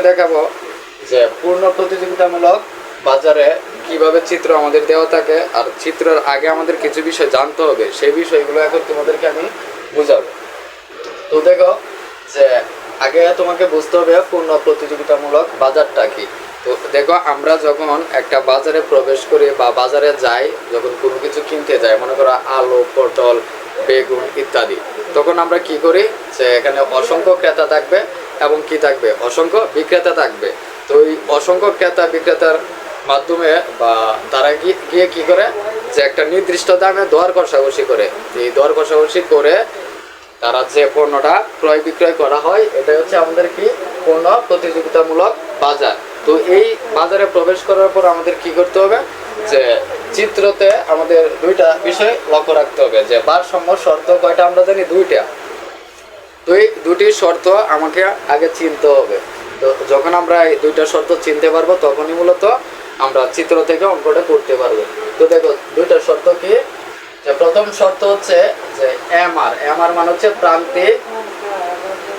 দেখাবো যে পূর্ণ প্রতিযোগিতামূলক বাজারে কীভাবে চিত্র আমাদের দেওয়া থাকে আর চিত্রের আগে আমাদের কিছু বিষয় জানতে হবে, সেই বিষয়গুলো এখন তোমাদেরকে আমি বুঝাবো। তো দেখো যে আগে তোমাকে বুঝতে হবে পূর্ণ প্রতিযোগিতামূলক বাজারটা কি। তো দেখো আমরা যখন একটা বাজারে প্রবেশ করি বা বাজারে যাই, যখন কোনো কিছু কিনতে যাই, মনে করো আলু, পটল, বেগুন ইত্যাদি, তখন আমরা কি করি যে এখানে অসংখ্য ক্রেতা থাকবে এবং কি থাকবে? অসংখ্য বিক্রেতা থাকবে। তো এই অসংখ্য ক্রেতা বিক্রেতার মাধ্যমে বা তারা গিয়ে কি করে? যে একটা নির্দিষ্ট দামে দর কষাকষি করে। এই দর কষাকষি করে তারা যে পণ্যটা ক্রয় বিক্রয় করা হয় এটা হচ্ছে আমাদের কি? পণ্য প্রতিযোগিতামূলক বাজার। তো এই বাজারে প্রবেশ করার পর আমাদের কি করতে হবে? যে চিত্রতে আমাদের দুইটা বিষয় লক্ষ্য রাখতে হবে। যে ভারসাম্য শর্ত কয়টা আমরা জানি? দুইটা। এই দুটি শর্ত আমাকে আগে চিনতে হবে। তো যখন আমরা এই দুইটা শর্ত চিনতে পারব, তখনই মূলত আমরা চিত্র থেকে অঙ্কটা করতে পারব। তো দেখো, দুইটা শর্ত কি? প্রথম শর্ত হচ্ছে যে এম আর এম আর মানে হচ্ছে প্রান্তিক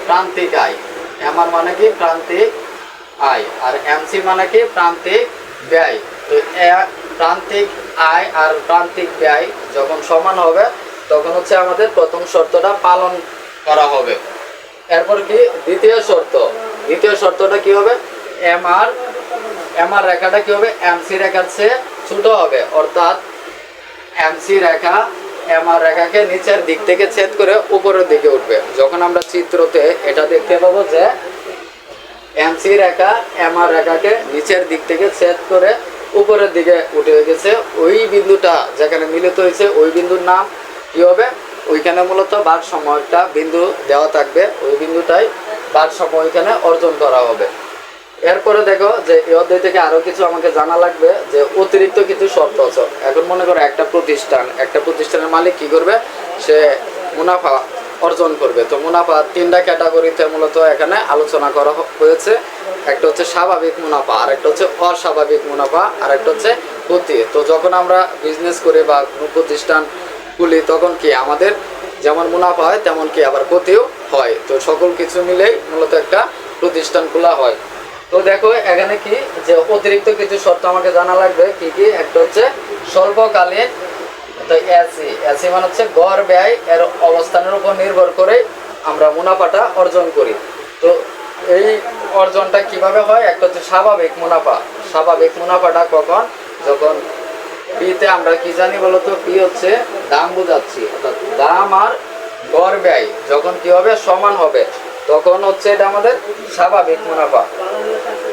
প্রান্তিক আয় এম আর মানে কি? প্রান্তিক আয়। আর এমসি মানে কি? প্রান্তিক ব্যয়। তো প্রান্তিক আয় আর প্রান্তিক ব্যয় যখন সমান হবে, তখন হচ্ছে আমাদের প্রথম শর্তটা পালন করা হবে। এরপর কি? দ্বিতীয় শর্ত। দ্বিতীয় শর্তটা কি হবে? এম আর এম আর রেখাটা কি হবে? এমসি রেখার চেয়ে ছোট হবে। অর্থাৎ এমসি রেখা এম আর রেখাকে নিচের দিক থেকে ছেদ করে উপরের দিকে উঠবে। যখন আমরা চিত্রতে এটা দেখতে পাবো যে এমসি রেখা এম আর রেখাকে নিচের দিক থেকে ছেদ করে উপরের দিকে উঠে গেছে। ওই বিন্দুটা যেখানে মিলিত হয়েছে, ওই বিন্দুর নাম কি হবে? ওইখানে মূলত ভারসাম্য একটা বিন্দু দেওয়া থাকবে। ওই বিন্দুটাই ভারসাম্য ওইখানে অর্জন করা হবে। এরপরে দেখো যে এই অধ্যায় থেকে আরও কিছু আমাকে জানা লাগবে যে অতিরিক্ত কিছু শর্ত আছে। এখন মনে করো একটা প্রতিষ্ঠান, একটা প্রতিষ্ঠানের মালিক কি করবে? সে মুনাফা অর্জন করবে। তো মুনাফা তিনটা ক্যাটাগরিতে মূলত এখানে আলোচনা করা হয়েছে। একটা হচ্ছে স্বাভাবিক মুনাফা আর একটা হচ্ছে অস্বাভাবিক মুনাফা আর একটা হচ্ছে ক্ষতি। তো যখন আমরা বিজনেস করি বা কোনো প্রতিষ্ঠান খুলি তখন কি আমাদের যেমন মুনাফা হয়, তেমন কি আবার ক্ষতিও হয়। তো সকল কিছু মিলেই মূলত একটা প্রতিষ্ঠান খোলা হয়। তো দেখো, এখানে কি যে অতিরিক্ত কিছু শর্ত আমাকে জানা লাগবে, কি কি? একটা হচ্ছে স্বল্পকালীন, তো এসি। এসি মানে হচ্ছে গড় ব্যয় এর অবস্থানের উপর নির্ভর করে আমরা মুনাফাটা অর্জন করি। তো এই অর্জনটা কীভাবে হয়? একটা হচ্ছে স্বাভাবিক মুনাফা। স্বাভাবিক মুনাফাটা কখন? যখন পিতে আমরা কি জানি বলতো? পি হচ্ছে দাম বোঝাচ্ছি, অর্থাৎ দাম আর গড় ব্যয়। যখন কি হবে? সমান হবে। তখন হচ্ছে এটা আমাদের স্বাভাবিক মুনাফা।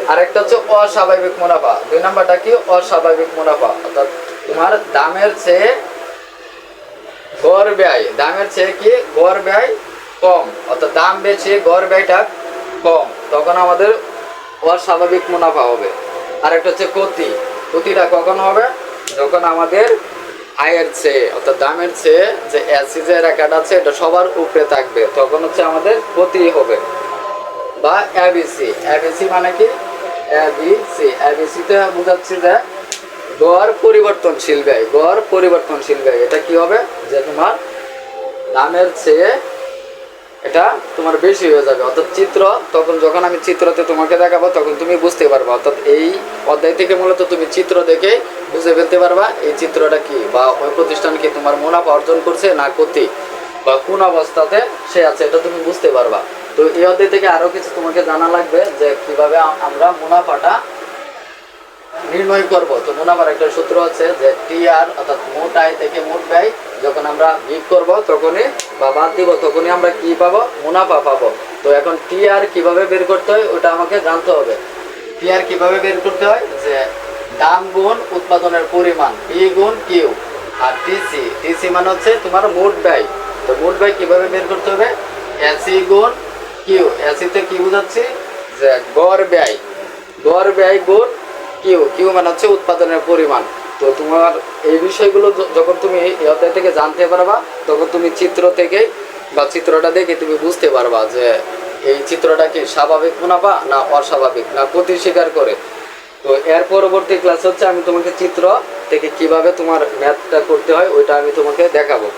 আরেকটা হচ্ছে অস্বাভাবিক মুনাফা। দুই নাম্বারটা কি? অস্বাভাবিক মুনাফা। অর্থাৎ তোমার দামের চেয়ে গড় ব্যয়। দামের চেয়ে কি? গড় ব্যয় কম। অর্থাৎ দাম বেশি গড় ব্যয়টা কম। তখন আমাদের অস্বাভাবিক মুনাফা হবে। আরেকটা হচ্ছে ক্ষতি। ক্ষতিটা কখন হবে? যখন আমাদের আয়ের চেয়ে, অর্থাৎ দামের চেয়ে যে অ্যাসি যে রেখাটা আছে, এটা সবার উপরে থাকবে, তখন হচ্ছে আমাদের ক্ষতি হবে। বা এবিসি এবিসি মানে কি? এবিসি এবিসিতে বোঝাচ্ছি যে গড় পরিবর্তনশীল ব্যয়, গড় পরিবর্তনশীল ব্যয়, এটা কি হবে? যে তোমার দামের চেয়ে এটা তোমার বেশি হয়ে যাবে। অর্থাৎ চিত্র, তখন যখন আমি চিত্রতে তোমাকে দেখাবো, তখন তুমি বুঝতে পারবা। অর্থাৎ এই অধ্যায় থেকে মূলত তুমি চিত্র দেখে বুঝে ফেলতে পারবা, এই চিত্রটা কি? বা ওই প্রতিষ্ঠান কি তোমার মুনাফা অর্জন করছে না ক্ষতি? বা কোন অবস্থাতে সে আছে, এটা তুমি বুঝতে পারবা। তো এই অধ্যায় থেকে আরও কিছু তোমাকে জানা লাগবে যে কীভাবে আমরা মুনাফাটা নির্ণয় করব। তো মুনাফার একটা সূত্র আছে যে টি আর অর্থাৎ মোট আয় থেকে মোট ব্যয় যখন আমরা বিয়োগ করব তখনই বা বাদ দিব, তখনই আমরা কি পাবো? মুনাফা পাবো। তো এখন টি আর কীভাবে বের করতে হয়, ওটা আমাকে জানতে হবে। টি আর কীভাবে বের করতে হয়? যে দাম গুণ উৎপাদনের পরিমাণ পি গুণ কিউ। আর টিসি টিসি মানে হচ্ছে তোমার মোট ব্যয়। তো মোট ব্যয় কীভাবে বের করতে হবে? এসি গুণ কিউ। এসিতে কি বোঝাচ্ছি? যে গড় ব্যয়। গড় ব্যয় গুণ কিউ। কিউ মানে হচ্ছে উৎপাদনের পরিমাণ। তো তোমার এই বিষয়গুলো যখন তুমি অধ্যায় থেকে জানতে পারবা, তখন তুমি চিত্র থেকে বা চিত্রটা দেখে তুমি বুঝতে পারবা যে এই চিত্রটা কি স্বাভাবিক মুনাফা না অস্বাভাবিক, না ক্ষতি স্বীকার করে। তো এর পরবর্তী ক্লাস হচ্ছে আমি তোমাকে চিত্র থেকে কীভাবে তোমার ম্যাথটা করতে হয়, ওইটা আমি তোমাকে দেখাবো।